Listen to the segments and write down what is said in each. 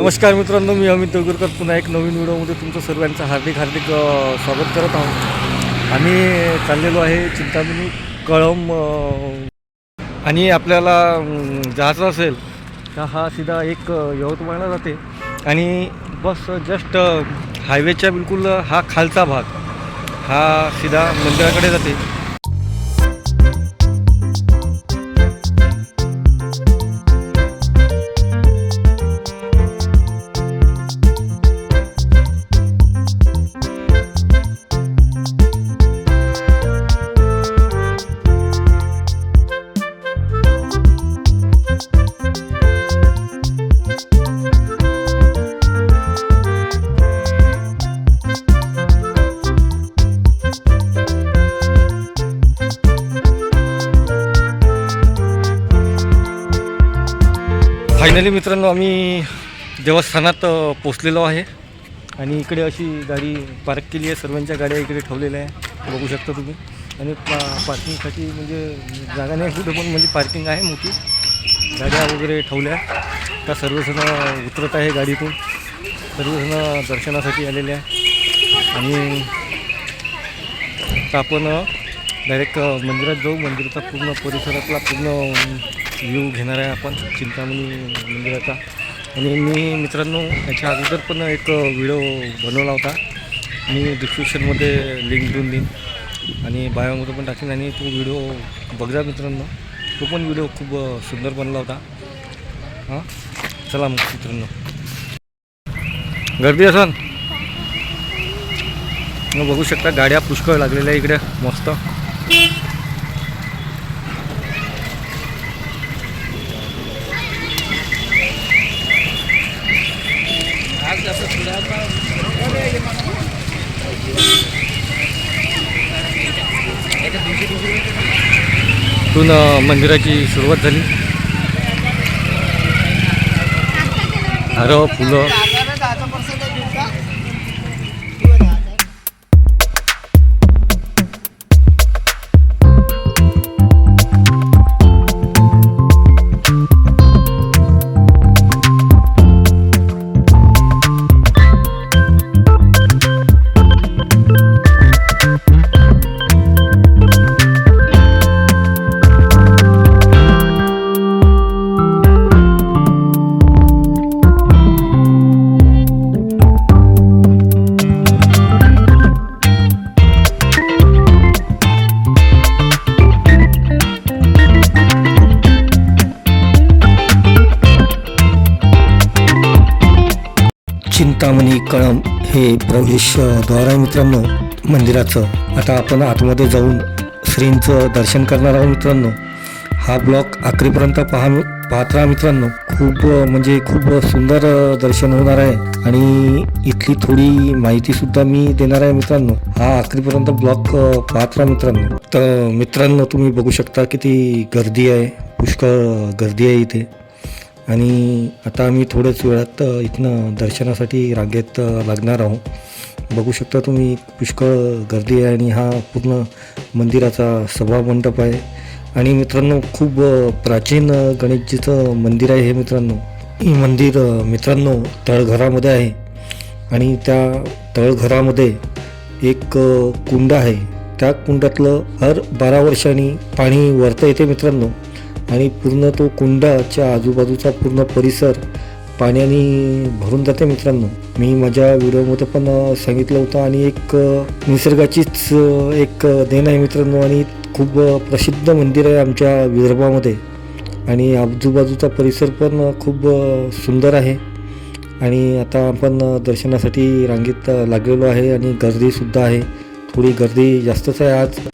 नमस्कार मित्रांनो मी अमित देवगुरकर. पुन्हा एक नवीन व्हिडिओमध्ये तुमचं सर्वांचं हार्दिक हार्दिक स्वागत करत आहोत. आम्ही चाललेलो आहे चिंतामणी कळम आणि आपल्याला जायचं असेल तर हा सीधा एक यवतमाळला जाते. आणि बस जस्ट हायवेच्या बिलकुल हा खालचा भाग हा सीधा मंदिराकडे जाते. फायनली मित्रांनो आम्ही देवस्थानात पोचलेलो आहे. आणि इकडे अशी गाडी पार्क केली आहे. सर्वांच्या गाड्या इकडे ठेवलेल्या आहे. बघू शकता तुम्ही. आणि पा पार्किंगसाठी म्हणजे जागा नाही कुठे पण म्हणजे पार्किंग आहे मोठी. गाड्या वगैरे ठेवल्या त्या सर्वजण उतरत आहे गाडीतून. सर्वजण दर्शनासाठी आलेले आहे आणि आपण डायरेक्ट मंदिरात जाऊ. मंदिराचा पूर्ण परिसरातला पूर्ण व्ह्यू घेणार आहे आपण चिंतामणी मंदिराचा. आणि मी मित्रांनो याच्या अगोदर पण एक व्हिडिओ बनवला होता. मी डिस्क्रिप्शनमध्ये लिंक देऊन देईन. आणि बायोमध्ये पण टाकेन आणि तो व्हिडिओ बघजा मित्रांनो. तो पण व्हिडिओ खूप सुंदर बनला होता. हां? चला मग मित्रांनो. गर्दी असन? मग बघू शकता गाड्या पुष्कळ लागलेल्या इकडे. मस्त. इथून मंदिराची सुरुवात झाली. हारं फुलं. चिंतामणी कळम हे प्रवेशद्वार आहे मित्रांनो. मंदिराचं. आता आपण आतमध्ये जाऊन श्रींचं दर्शन करणार आहोत मित्रांनो. हा ब्लॉक आखरीपर्यंत पहा पाहत राहा मित्रांनो. खूप म्हणजे खूप सुंदर दर्शन होणार आहे. आणि इथली थोडी माहितीसुद्धा मी देणार आहे मित्रांनो. हा आखरीपर्यंत ब्लॉक पाहत राहा मित्रांनो. तर मित्रांनो तुम्ही बघू शकता किती गर्दी आहे. पुष्कळ गर्दी आहे इथे. आणि आता आम्ही थोड्याच वेळात इथनं दर्शनासाठी रांगेत लागणार आहोत. बघू शकता तुम्ही पुष्कळ गर्दी आहे आणि हा पूर्ण मंदिराचा सभामंडप आहे. आणि मित्रांनो खूप प्राचीन गणेशजीचं मंदिर आहे हे मित्रांनो. हे मंदिर मित्रांनो तळघरामध्ये आहे. आणि त्या तळघरामध्ये एक कुंड आहे. त्या कुंडातलं हर बारा वर्षांनी पाणी वरतं येते मित्रांनो. आणि पूर्ण तो कुंडाच्या आजूबाजूचा पूर्ण परिसर पाण्याने भरून जाते मित्रांनो. मी माझ्या व्हिडिओमध्ये पण सांगितलं होतं आणि एक निसर्गाचीच एक देण आहे मित्रांनो आणि खूप प्रसिद्ध मंदिर आहे आमच्या विदर्भामध्ये. आणि आजूबाजूचा परिसर पण खूप सुंदर आहे. आणि आता आपण दर्शनासाठी रांगेत लागलेलो आहे आणि गर्दीसुद्धा आहे. थोडी गर्दी जास्तच आहे आज.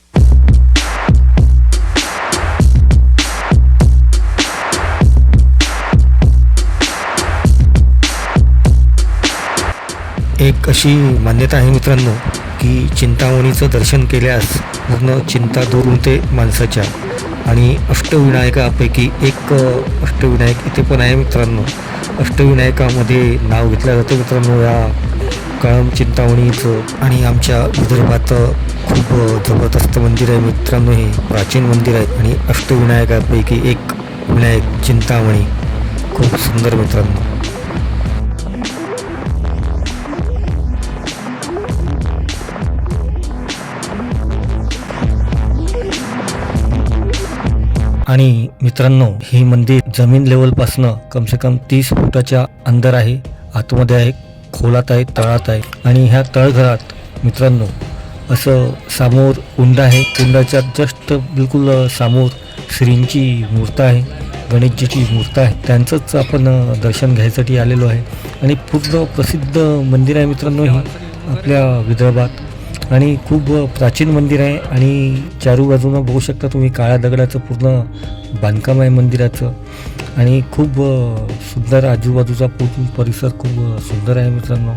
एक अशी मान्यता आहे मित्रांनो की चिंतामणीचं दर्शन केल्यास पूर्ण चिंता दूर होते माणसाच्या. आणि अष्टविनायकापैकी एक अष्टविनायक इथे पण आहे मित्रांनो. अष्टविनायकामध्ये नाव घेतलं जातं मित्रांनो या कळम चिंतामणीचं. आणि आमच्या विदर्भात खूप जबरदस्त मंदिर आहे मित्रांनो हे. प्राचीन मंदिर आहे. आणि अष्टविनायकापैकी एक विनायक चिंतामणी. खूप सुंदर मित्रांनो. आणि मित्रांनो हे मंदिर जमीन लेवलपासनं कमसे कम तीस फुटाच्या अंदर आहे. आतमध्ये आहे खोलात आहे तळात आहे. आणि ह्या तळघरात मित्रांनो असं समोर कुंड आहे. कुंडाच्या जस्ट बिलकुल समोर श्रींची मूर्त आहे गणेशजीची मूर्त आहे. त्यांचंच आपण दर्शन घ्यायसाठी आलेलो आहे. आणि पूर्ण प्रसिद्ध मंदिर आहे मित्रांनो हे आपल्या विदर्भात. आणि खूप प्राचीन मंदिर आहे आणि चारू बाजूनं बघू शकता तुम्ही काळ्या दगडाचं पूर्ण बांधकाम आहे मंदिराचं. आणि खूप सुंदर आजूबाजूचा पूर्ण परिसर खूप सुंदर आहे मित्रांनो.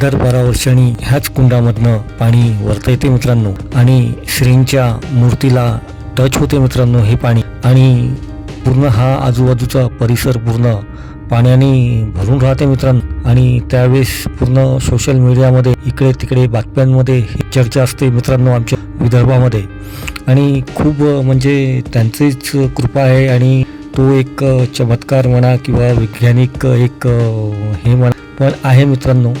दर बारा वर्षांनी ह्याच कुंडामधनं पाणी वरता येते मित्रांनो. आणि श्रींच्या मूर्तीला टच होते मित्रांनो हे पाणी. आणि पूर्ण हा आजूबाजूचा परिसर पूर्ण पाण्याने भरून राहते मित्रांनो. आणि त्यावेळेस पूर्ण सोशल मीडियामध्ये इकडे तिकडे बातम्यांमध्ये ही चर्चा असते मित्रांनो आमच्या विदर्भामध्ये. आणि खूप म्हणजे त्यांचीच कृपा आहे आणि तो एक चमत्कार म्हणा किंवा वैज्ञानिक एक हे म्हणा पण आहे मित्रांनो.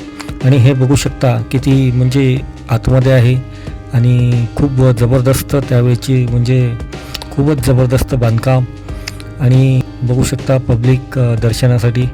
आणि हे बघू शकता किती म्हणजे आतमध्ये आहे. आणि खूप जबरदस्त त्यावेळेची म्हणजे खूपच जबरदस्त बांधकाम. आणि बघू शकता पब्लिक दर्शनासाठी.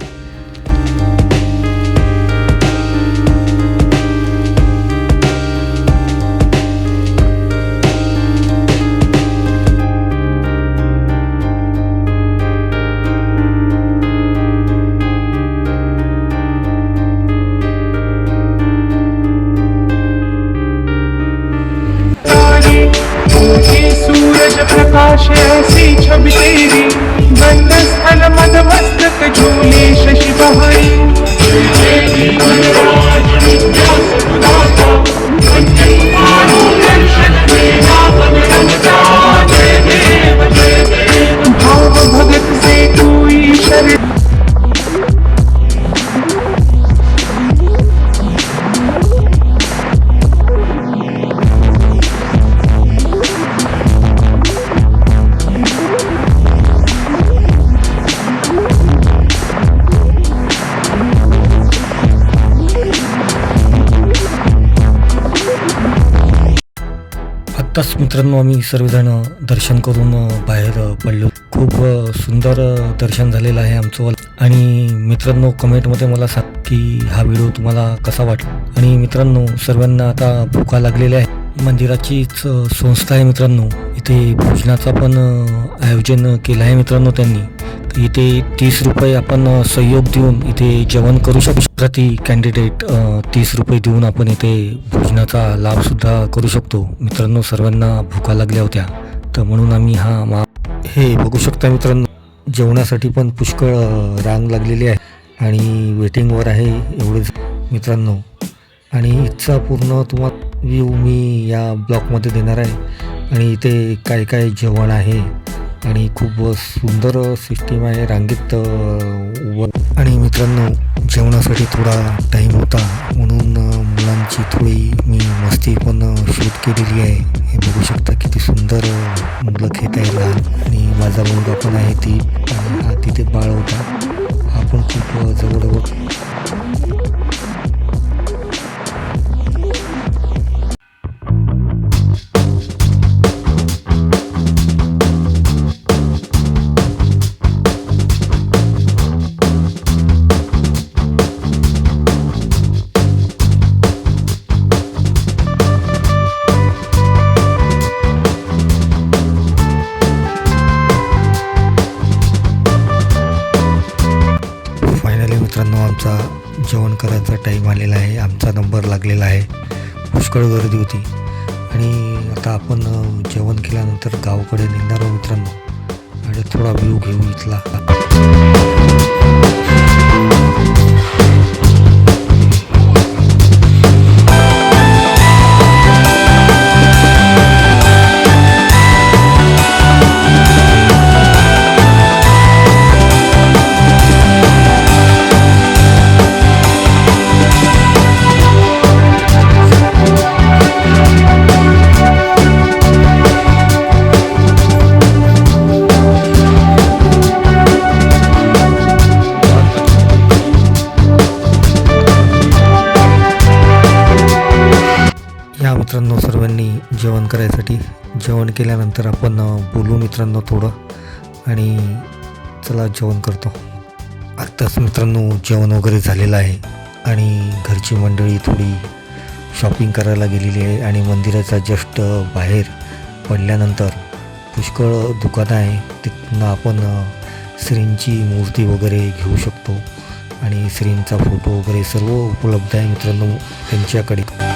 सूरज प्रकाश ऐसी छवि तेरी. गंध स्थल मद मस्तक झूले शशि बहारी आत्ताच मित्रांनो आम्ही सर्वजण दर्शन करून बाहेर पडलो. खूप सुंदर दर्शन झालेलं आहे आमचं. आणि मित्रांनो कमेंटमध्ये मला सांग की हा व्हिडिओ तुम्हाला कसा वाटला? आणि मित्रांनो सर्वांना आता भुका लागलेल्या आहे. मंदिराचीच संस्था आहे मित्रांनो. इथे भोजनाचा पण आयोजन केलं आहे मित्रांनो त्यांनी. इथे तीस रुपये आपण सहयोग देऊन इथे जेवण करू शकतो प्रति कॅन्डिडेट तीस रुपये देऊन आपण इथे भोजनाचा लाभसुद्धा करू शकतो. मित्रांनो सर्वांना भुका लागल्या होत्या. तर म्हणून आम्ही हा मा हे बघू शकता मित्रांनो जेवणासाठी पण पुष्कळ रांग लागलेली आहे. आणि वेटिंगवर आहे एवढेच. मित्रांनो आणि इथचा पूर्ण तुम्हाला व्ह्यू मी या ब्लॉकमध्ये देणार आहे. आणि इथे काय काय जेवण आहे. आणि खूप सुंदर सिस्टीम आहे रांगेत आणि मित्रांनो जेवणासाठी थोडा टाईम होता. म्हणून अ, मुलांची थोडी मी मस्ती पण शूट केलेली आहे. हे बघू शकता किती सुंदर मुलं खेळत आहे लहान. आणि माझा मुलगा पण आहे ती. आणि हा तिथे बाळ होता. आपण खूप जवळजवळ आमचा जेवण करायचा टाईम आलेला आहे. आमचा नंबर लागलेला आहे. पुष्कळ गर्दी होती. आणि आता आपण जेवण केल्यानंतर गावाकडे निघणार आहोत मित्रांनो. आणि थोडा व्ह्यू घेऊ इथला. जेवण करायसाठी. जेवण केल्यानंतर आपण बोलू मित्रांनो थोडं आणि चला जेवण करतो. आत्ताच मित्रांनो जेवण वगैरे झालेलं आहे आणि घरची मंडळी थोडी शॉपिंग करायला गेलेली आहे आणि मंदिराचा जस्ट बाहेर पडल्यानंतर पुष्कळ दुकानं आहे. तिथनं आपण श्रींची मूर्ती वगैरे घेऊ शकतो आणि श्रींचा फोटो वगैरे सर्व उपलब्ध आहे मित्रांनो त्यांच्याकडे.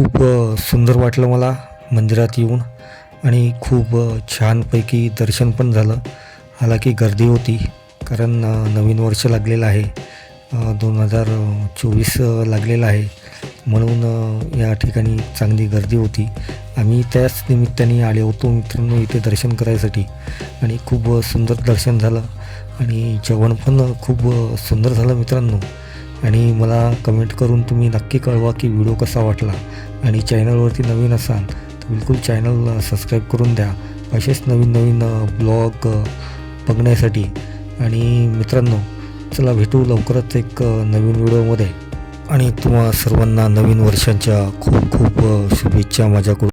खूप सुंदर वाटलं मला मंदिरात येऊन आणि खूप छानपैकी दर्शन पण झालं. हालाकी गर्दी होती कारण नवीन वर्ष लागलेलं आहे. दोन हजार चोवीस लागलेलं आहे. म्हणून या ठिकाणी चांगली गर्दी होती. आम्ही त्याच निमित्ताने आले होतो मित्रांनो इथे दर्शन करायसाठी. आणि खूप सुंदर दर्शन झालं. आणि जेवण पण खूप सुंदर झालं मित्रांनो. आणि मला कमेंट करून तुम्ही नक्की कळवा की व्हिडिओ कसा वाटला. आणि चॅनलवरती नवीन असाल तर बिलकुल चॅनल सबस्क्राईब करून द्या. असेच नवीन नवीन ब्लॉग बघण्यासाठी. आणि मित्रांनो चला भेटू लवकरच एक नवीन व्हिडिओमध्ये आणि तुम्हा सर्वांना नवीन वर्षांच्या खूप खूप शुभेच्छा माझ्याकडून.